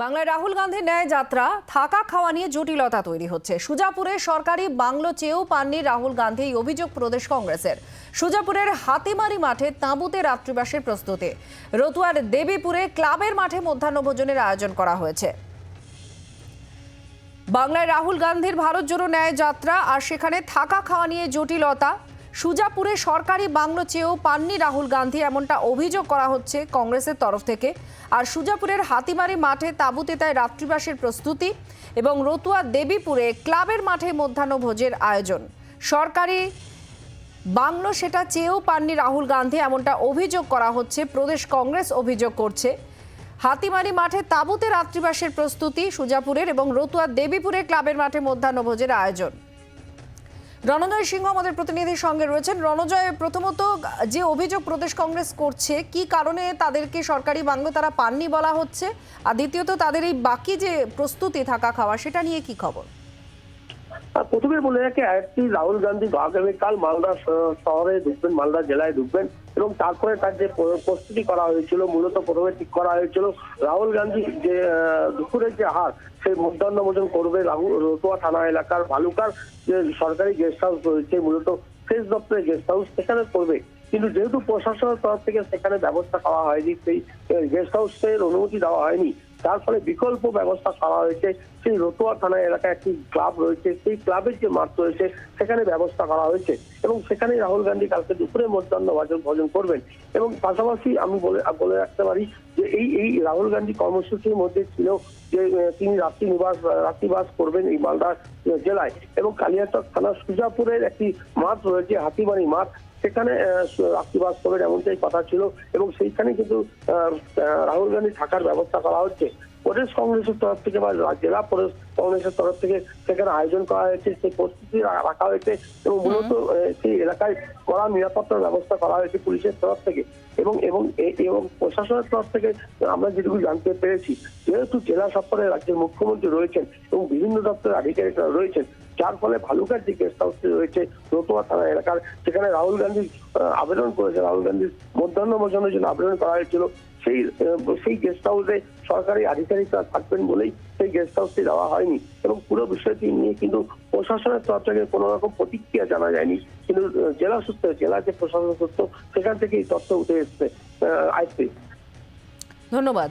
বাংলায় রাহুল গান্ধীর ন্যায় যাত্রা, থাকা খাওয়া নিয়ে জটিলতা তৈরি হচ্ছে। সুজাপুরে সরকারি বাংলো চেয়েও পাননি রাহুল গান্ধী অভিযোগ প্রদেশ কংগ্রেসের। সুজাপুরের হাতিমারি মাঠে তাঁবুতে রাত্রিবাসের প্রস্তুতি। রতুয়ার দেবীপুরে ক্লাবের মাঠে মধ্যাহ্নভোজনের আয়োজন করা হয়েছে। বাংলায় রাহুল গান্ধীর ভারত জোড়ো ন্যায় যাত্রা আর সেখানে থাকা খাওয়া নিয়ে জটিলতা সুজাপুরে সরকারি বাংলো চেয়েও পাননি রাহুল গান্ধী, এমনটা অভিযোগ করা হচ্ছে কংগ্রেসের তরফ থেকে। আর সুজাপুরের হাতিমারি মাঠে তাঁবুতে তাই রাত্রিবাসের প্রস্তুতি এবং রতুয়া দেবীপুরে ক্লাবের মাঠে মধ্যাহ্নভোজের আয়োজন। সরকারি বাংলো সেটা চেয়েও পাননি রাহুল গান্ধী, এমনটা অভিযোগ করা হচ্ছে। প্রদেশ কংগ্রেস অভিযোগ করছে হাতিমারি মাঠে তাঁবুতে রাত্রিবাসের প্রস্তুতি সুজাপুরের এবং রতুয়া দেবীপুরে ক্লাবের মাঠে মধ্যাহ্নভোজের আয়োজন। রণজয় সিংহ আমাদের প্রতিনিধির সঙ্গে রয়েছেন। রণজয়, প্রথমত যে অভিযোগ প্রদেশ কংগ্রেস করছে, কি কারণে তাদেরকে সরকারি বাংলো তারা পাননি বলা হচ্ছে? আর দ্বিতীয়ত, তাদের এই বাকি যে প্রস্তুতি থাকা খাওয়া, সেটা নিয়ে কি খবর? প্রথমে বলে রাখি একটি রাহুল গান্ধী আগামীকাল মালদা শহরে ঢুকবেন, মালদা জেলায় ঢুকবেন এবং তারপরে তার যে প্রস্তুতি করা হয়েছিল, মূলত প্রথমে ঠিক করা হয়েছিল রাহুল গান্ধী যে দুপুরের যে হার, সেই মধ্যাহ্ন ভোজন করবে রাহুল রতুয়া থানা এলাকার ভালুকার যে সরকারি গেস্ট হাউস রয়েছে, মূলত সেচ দপ্তরের গেস্ট হাউস সেখানে করবে। কিন্তু যেহেতু প্রশাসনের তরফ থেকে সেখানে ব্যবস্থা করা হয়নি, সেই গেস্ট হাউসের অনুমতি দেওয়া হয়নি তার ফলে বিকল্প ব্যবস্থা করা হয়েছে। সেই রতুয়া থানা এলাকায় একটি ক্লাব রয়েছে। সেই ক্লাবের যে মাঠ রয়েছে, সেখানে ব্যবস্থা করা হয়েছে এবং সেখানে রাহুল গান্ধী কালকে দুপুরে মধ্যাহ্ন ভোজন ভোজন করবেন। এবং পাশাপাশি আমি বলে বলে রাখতে পারি যে এই এই রাহুল গান্ধী কর্মসূচির মধ্যে ছিল যে তিনি রাত্রি নিবাস রাত্রিবাস করবেন এই মালদা জেলায়। এবং কালিয়াচক থানার সুজাপুরের একটি মাঠ রয়েছে, হাতিবাড়ি মাঠ। সেখানে রাত্রিবাস করবেন এমনটাই কথা ছিল এবং সেইখানে কিন্তু রাহুল গান্ধী থাকার ব্যবস্থা করা হচ্ছে। প্রদেশ কংগ্রেসের তরফ থেকে বা জেলা প্রদেশ কংগ্রেসের তরফ থেকে সেখানে আয়োজন করা হয়েছে সেই প্রস্তুতি রাখা হয়েছে এবং মূলত সেই এলাকায় কড়া নিরাপত্তার ব্যবস্থা করা হয়েছে পুলিশের তরফ থেকে এবং এবং এবং প্রশাসনের তরফ থেকে আমরা যেটুকু জানতে পেরেছি যেহেতু জেলা সফরে রাজ্যের মুখ্যমন্ত্রী রয়েছেন এবং বিভিন্ন দপ্তরের আধিকারিকরা রয়েছেন যার ফলে ভালুকার যে গেস্ট হাউসটি রয়েছে রতুয়া থানা এলাকার। সেখানে রাহুল গান্ধী আবেদন করেছে। রাহুল গান্ধীর মধ্যাহ্ন ভোজনের জন্য আবেদন করা হয়েছিল। সেই সেই গেস্ট হাউসে সরকারি আধিকারিকরা থাকবেন বলেই সেই গেস্ট হাউসটি দেওয়া হয়নি। এবং পুরো বিষয়টি নিয়ে কিন্তু প্রশাসনের তরফ থেকে কোনো রকম প্রতিক্রিয়া জানা যায়নি। কিন্তু জেলা সূত্রে, জেলা যে প্রশাসন সূত্র, সেখান থেকে এই তথ্য উঠে এসছে আইসি ধন্যবাদ।